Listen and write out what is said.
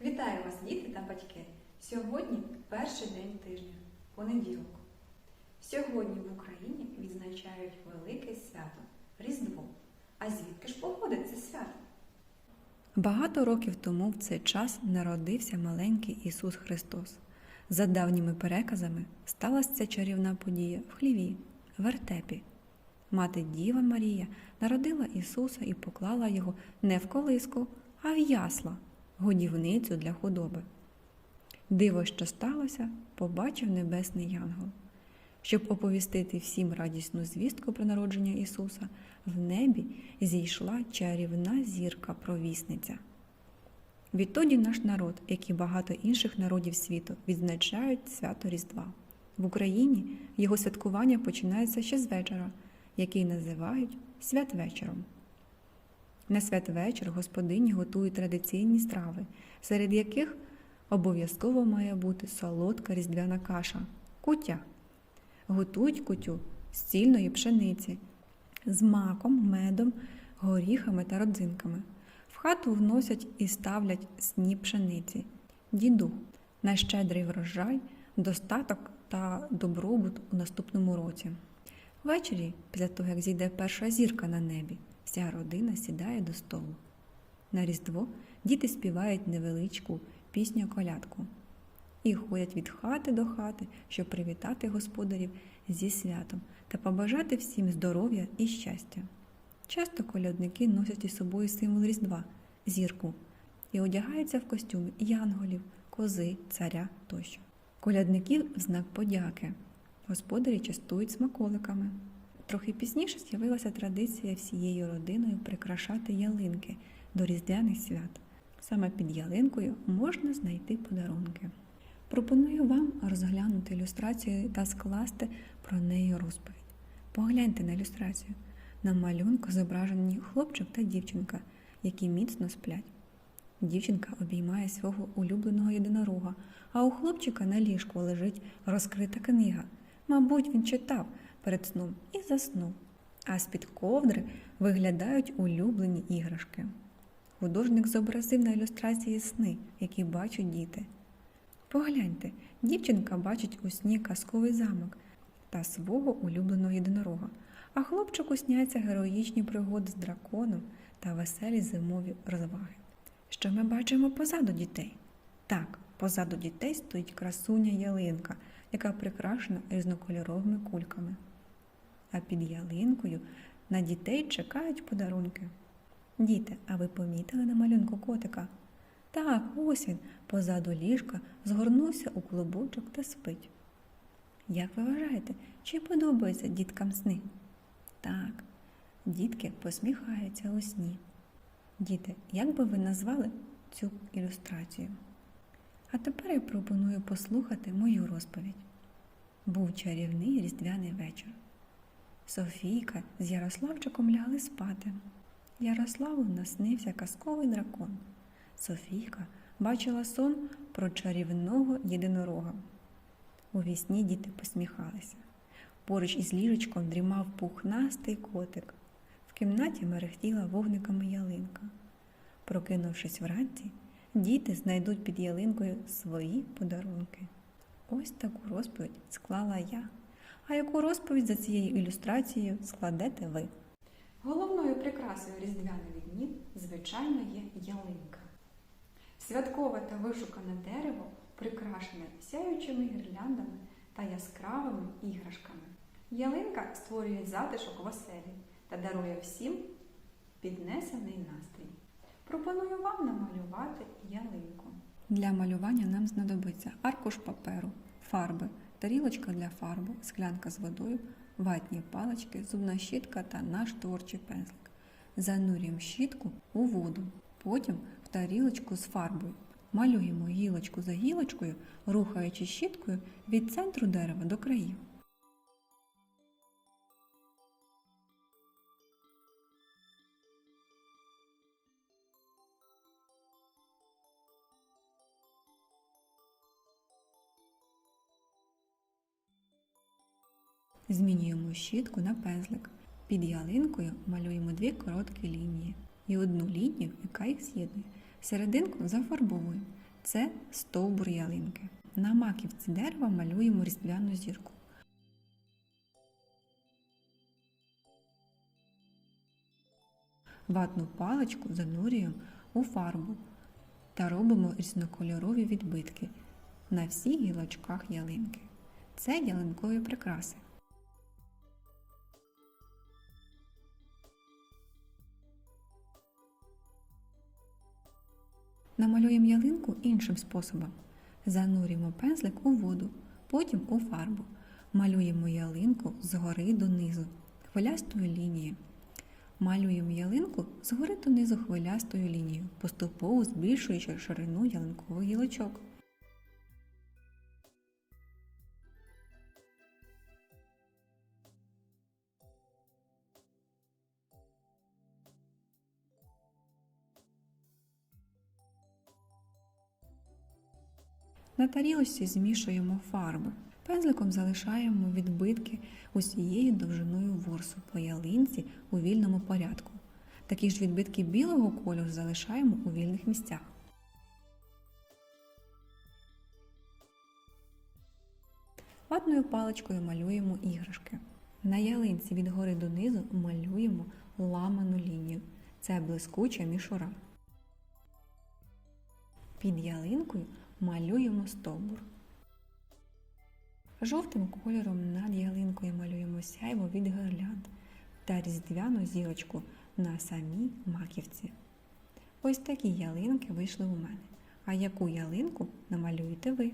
Вітаю вас, діти та батьки! Сьогодні перший день тижня, понеділок. Сьогодні в Україні відзначають велике свято Різдво. А звідки ж походить це свято? Багато років тому в цей час народився маленький Ісус Христос. За давніми переказами сталася ця чарівна подія в хліві, в вертепі. Мати Діва Марія народила Ісуса і поклала його не в колиску, а в ясла, годівницю для худоби. Диво, що сталося, побачив небесний янгол. Щоб оповістити всім радісну звістку про народження Ісуса, в небі зійшла чарівна зірка-провісниця. Відтоді наш народ, як і багато інших народів світу, відзначають свято Різдва. В Україні його святкування починається ще з вечора, який називають святвечором. На святвечір господині готують традиційні страви, серед яких обов'язково має бути солодка різдвяна каша кутя. Готують кутю з цільної пшениці, з маком, медом, горіхами та родзинками. В хату вносять і ставлять сніп пшениці, діду, на щедрий врожай, достаток та добробут у наступному році. Ввечері, після того, як зійде перша зірка на небі, вся родина сідає до столу. На Різдво діти співають невеличку пісню колядку і ходять від хати до хати, щоб привітати господарів зі святом та побажати всім здоров'я і щастя. Часто колядники носять із собою символ Різдва зірку і одягаються в костюми янголів, кози, царя тощо. Колядників в знак подяки. Господарі частують смаколиками. Трохи пізніше з'явилася традиція всією родиною прикрашати ялинки до різдвяних свят. Саме під ялинкою можна знайти подарунки. Пропоную вам розглянути ілюстрацію та скласти про неї розповідь. Погляньте на ілюстрацію. На малюнку зображені хлопчик та дівчинка, які міцно сплять. Дівчинка обіймає свого улюбленого єдинорога, а у хлопчика на ліжку лежить розкрита книга. Мабуть, він читав перед сном і заснув, а з-під ковдри виглядають улюблені іграшки. Художник зобразив на ілюстрації сни, які бачать діти. Погляньте, дівчинка бачить у сні казковий замок та свого улюбленого єдинорога, а хлопчику сняться героїчні пригоди з драконом та веселі зимові розваги. Що ми бачимо позаду дітей? Так, позаду дітей стоїть красуня ялинка, яка прикрашена різнокольоровими кульками. А під ялинкою на дітей чекають подарунки. Діти, а ви помітили на малюнку котика? Так, ось він, позаду ліжка, згорнувся у клубочок та спить. Як ви вважаєте, чи подобаються діткам сни? Так, дітки посміхаються у сні. Діти, як би ви назвали цю ілюстрацію? А тепер я пропоную послухати мою розповідь. Був чарівний різдвяний вечір. Софійка з Ярославчиком лягли спати. Ярославу наснився казковий дракон. Софійка бачила сон про чарівного єдинорога. У вісні діти посміхалися. Поруч із ліжечком дрімав пухнастий котик. В кімнаті мерехтіла вогниками ялинка. Прокинувшись вранці, діти знайдуть під ялинкою свої подарунки. Ось таку розповідь склала я. А яку розповідь за цією ілюстрацією складете ви? Головною прикрасою різдвяних днів, звичайно, є ялинка. Святкове та вишукане дерево прикрашене сяючими гірляндами та яскравими іграшками. Ялинка створює затишок в оселі та дарує всім піднесений настрій. Пропоную вам намалювати ялинку. Для малювання нам знадобиться аркуш паперу, фарби, тарілочка для фарби, склянка з водою, ватні палички, зубна щітка та наш творчий пензлик. Занурюємо щітку у воду, потім в тарілочку з фарбою. Малюємо гілочку за гілочкою, рухаючи щіткою від центру дерева до країв. Змінюємо щітку на пензлик. Під ялинкою малюємо дві короткі лінії і одну лінію, яка їх з'єднує. Серединку зафарбовуємо. Це стовбур ялинки. На маківці дерева малюємо різдвяну зірку. Ватну паличку занурюємо у фарбу та робимо різнокольорові відбитки на всіх гілочках ялинки. Це ялинкові прикраси. Намалюємо ялинку іншим способом. Занурюємо пензлик у воду, потім у фарбу. Малюємо ялинку згори донизу, хвилястою лінією. Малюємо ялинку згори донизу хвилястою лінією, поступово збільшуючи ширину ялинкових гілочок. На тарілочці змішуємо фарби. Пензликом залишаємо відбитки усією довжиною ворсу по ялинці у вільному порядку. Такі ж відбитки білого кольору залишаємо у вільних місцях. Ватною паличкою малюємо іграшки. На ялинці від гори донизу малюємо ламану лінію. Це блискуча мішура. Під ялинкою малюємо стовбур. Жовтим кольором над ялинкою малюємо сяйво від гирлянд та різдвяну зірочку на самій маківці. Ось такі ялинки вийшли у мене. А яку ялинку намалюєте ви?